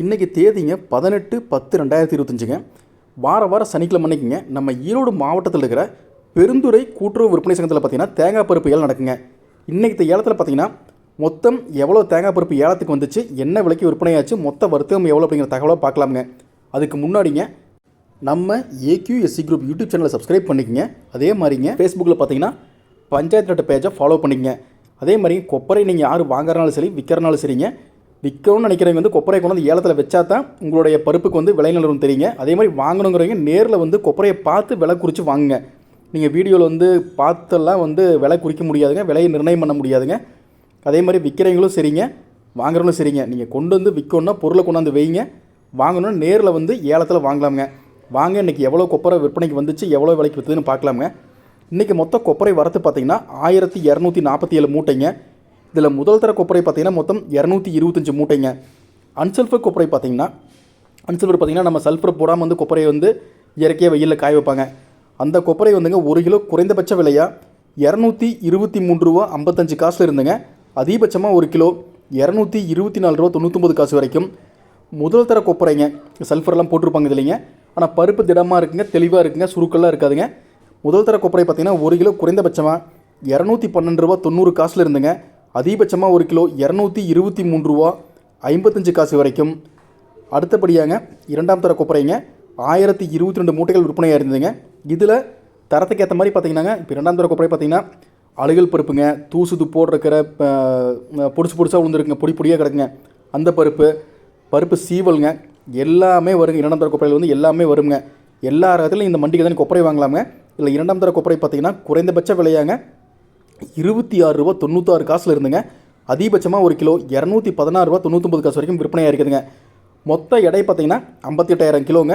இன்றைக்கி தேதிங்க பதினெட்டு பத்து ரெண்டாயிரத்தி இருபத்தஞ்சுங்க. வார வாரம் சனிக்கிழமை அன்னைக்குங்க நம்ம ஈரோடு மாவட்டத்தில் இருக்கிற பெருந்துறை கூட்டுறவு விற்பனை சங்கத்தில் பார்த்தீங்கன்னா தேங்காய் பருப்பு ஏலம் நடக்குங்க. இன்றைக்கி ஏலத்தில் பார்த்தீங்கன்னா மொத்தம் எவ்வளோ தேங்காய் பருப்பு ஏலத்துக்கு வந்துச்சு என்ன விலைக்கு விற்பனையாச்சு மொத்த வர்த்தகம் எவ்வளோ அப்படிங்கிற தகவலை பார்க்கலாமுங்க. அதுக்கு முன்னாடிங்க நம்ம ஏக்யூஎஸ்சி குரூப் யூடியூப் சேனலை சப்ஸ்கிரைப் பண்ணிக்கங்க. அதே மாதிரிங்க ஃபேஸ்புக்கில் பார்த்தீங்கன்னா பஞ்சாயத்து நட்ட பேஜை ஃபாலோ பண்ணிக்கங்க. அதே மாதிரி கொப்பரை நீங்கள் யார் வாங்குறனாலும் சரி விற்கிறனாலும் சரிங்க விற்கணும்னு நினைக்கிறவங்க வந்து கொப்பரையை கொண்டு வந்து ஏலத்தில் வச்சா தான் உங்களுடைய பருப்புக்கு வந்து விலை நிலவரம் தெரியுங்க. அதே மாதிரி வாங்கணுங்கிறவங்க நேரில் வந்து கொப்பரையை பார்த்து விலை குறித்து வாங்குங்க. நீங்கள் வீடியோவில் வந்து பார்த்தெல்லாம் வந்து விலை குறிக்க முடியாதுங்க. விலையை நிர்ணயம் பண்ண முடியாதுங்க. அதே மாதிரி விற்கிறவங்களும் சரிங்க. வாங்குறவங்களும் சரிங்க. நீங்கள் கொண்டு வந்து விற்கணுன்னா பொருளை கொண்டாந்து வைங்க. வாங்கணும்னா நேரில் வந்து ஏலத்தில் வாங்கலாமுங்க. வாங்க இன்றைக்கி எவ்வளோ கொப்பரை விற்பனைக்கு வந்துச்சு எவ்வளோ விலைக்கு விற்றுதுன்னு பார்க்கலாமுங்க. இன்றைக்கி மொத்த கொப்பரை வரத்து பார்த்தீங்கன்னா ஆயிரத்தி இரநூத்தி நாற்பத்தி ஏழு மூட்டைங்க. இதில் முதல் தர கொப்பரை பார்த்தீங்கன்னா மொத்தம் இரநூத்தி இருபத்தஞ்சி மூட்டைங்க. அன்சல்ஃபர் கொப்பரை பார்த்தீங்கன்னா அன்சல்ஃபர் பார்த்தீங்கன்னா நம்ம சல்ஃபர் போடாமல் வந்து கொப்பரையை வந்து இயற்கையாக வெயிலில் காய வைப்பாங்க. அந்த கொப்பரை வந்துங்க ஒரு கிலோ குறைந்தபட்ச விலையாக இரநூத்தி இருபத்தி மூன்று ரூபா ஐம்பத்தஞ்சு காசில் இருந்துங்க. அதிகபட்சமாக ஒரு கிலோ இரநூத்தி இருபத்தி நாலு ரூபா தொண்ணூத்தொம்பது காசு வரைக்கும் முதல் தர கொப்பரைங்க. சல்ஃபர்லாம் போட்டிருப்பாங்க இதுலைங்க ஆனால் பருப்பு திடமாக இருக்குங்க தெளிவாக இருக்குங்க சுருக்கெல்லாம் இருக்காதுங்க. முதல் தர கொப்பரை பார்த்தீங்கன்னா ஒரு கிலோ குறைந்தபட்சமாக இரநூத்தி பன்னெண்டு ரூபா தொண்ணூறு காசில் இருந்துங்க. அதிகபட்சமாக ஒரு கிலோ இரநூத்தி இருபத்தி மூன்று ரூபா ஐம்பத்தஞ்சு காசு வரைக்கும். அடுத்தபடியாங்க இரண்டாம் தர கொப்பரைங்க ஆயிரத்தி இருபத்தி ரெண்டு மூட்டைகள் விற்பனையாக இருந்ததுங்க. இதில் தரத்துக்கு ஏற்ற மாதிரி பார்த்தீங்கன்னாங்க இப்போ இரண்டாம் தர கொப்பரை பார்த்தீங்கன்னா அழுகல் பருப்புங்க தூசுது இருக்கிற பொடிச்சு பொடிசாக விழுந்துருக்குங்க பொடி பொடியாக கிடக்குங்க. அந்த பருப்பு பருப்பு சீவலுங்க எல்லாமே வருங்க. இரண்டாம் தர கொப்பரையில் வந்து எல்லாமே வருங்க. எல்லா இடத்துலையும் இந்த மண்டிக்கு தான் கொப்பரை வாங்கலாமுங்க இல்லை இரண்டாம் தர கொப்பரை பார்த்தீங்கன்னா குறைந்தபட்ச விலையாங்க இருபத்தி ஆறு ரூபா தொண்ணூத்தாறு காசில் இருந்துங்க. அதிகபட்சமாக ஒரு கிலோ இரநூத்தி பதினாறு ரூபா தொண்ணூத்தொம்பது காசு வரைக்கும் விற்பனையாக இருக்குதுங்க. மொத்த எடை பார்த்தீங்கன்னா ஐம்பத்தி எட்டாயிரம் கிலோங்க.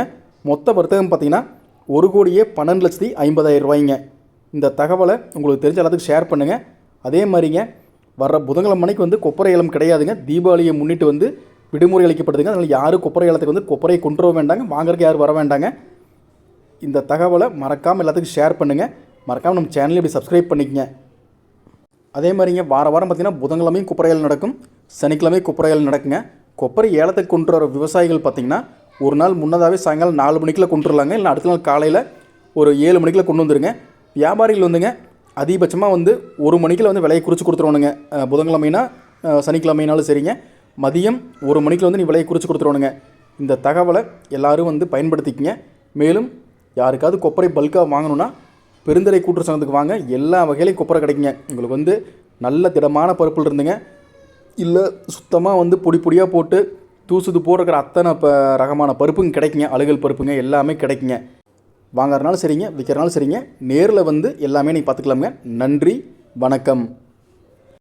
மொத்த வர்த்தகம் பார்த்தீங்கன்னா ஒரு கோடியே பன்னெண்டு லட்சத்தி ஐம்பதாயிரம் ரூபாய்ங்க. இந்த தகவலை உங்களுக்கு தெரிஞ்ச எல்லாத்துக்கும் ஷேர் பண்ணுங்கள் அதே மாதிரிங்க வர்ற புதன்கிழமை மணிக்கு வந்து கொப்பரை ஏலம் கிடையாதுங்க. தீபாவளியை முன்னிட்டு வந்து விடுமுறை அளிக்கப்படுதுங்க. அதனால் யாரும் கொப்பரை ஏலத்துக்கு வந்து கொப்பரையை கொண்டு வர வேண்டாங்க. வாங்குறதுக்கு யாரும் வர வேண்டாங்க. இந்த தகவலை மறக்காமல் எல்லாத்துக்கும் ஷேர் பண்ணுங்கள் மறக்காமல் நம்ம சேனலை இப்படி சப்ஸ்கிரைப் பண்ணிக்கங்க. அதே மாதிரிங்க வார வாரம் பார்த்தீங்கன்னா புதன்கிழமையும் குப்பரையல் நடக்கும் சனிக்கிழமை குப்பரையல் நடக்குங்க. கொப்பரை ஏலத்துக்கு கொண்டு வர விவசாயிகள் பார்த்தீங்கன்னா ஒரு நாள் முன்னதாகவே சாயங்காலம் நாலு மணிக்குள்ள கொண்டு வரலாங்க. இல்லை அடுத்த நாள் காலையில் ஒரு ஏழு மணிக்குள்ள கொண்டு வந்துருங்க. வியாபாரிகள் வந்துங்க அதிகபட்சமாக வந்து ஒரு மணிக்கில் வந்து விலையை குறித்து கொடுத்துருவானுங்க புதன்கிழமைனா சனிக்கிழமைனாலும் சரிங்க. மதியம் ஒரு மணிக்கில் வந்து நீ விலையை குறித்து கொடுத்துருவானுங்க இந்த தகவலை எல்லாரும் வந்து பயன்படுத்திக்கங்க. மேலும் யாருக்காவது கொப்பரை பல்காக வாங்கணுன்னா பெருந்தரை கூட்டுற சங்கத்துக்கு வாங்க. எல்லா வகையிலையும் கொப்பரை கிடைக்குங்க. உங்களுக்கு வந்து நல்ல திடமான பருப்பில் இருந்துங்க. இல்லை சுத்தமாக வந்து பொடி பொடியாக போட்டு தூசுது போடுற அத்தனை ப ரகமான பருப்புங்க கிடைக்குங்க. அழுகல் பருப்புங்க எல்லாமே கிடைக்குங்க. வாங்குறதுனாலும் சரிங்க விற்கிறனாலும் சரிங்க. நேரில் வந்து எல்லாமே நீங்கள் பார்த்துக்கலாமுங்க. நன்றி வணக்கம்.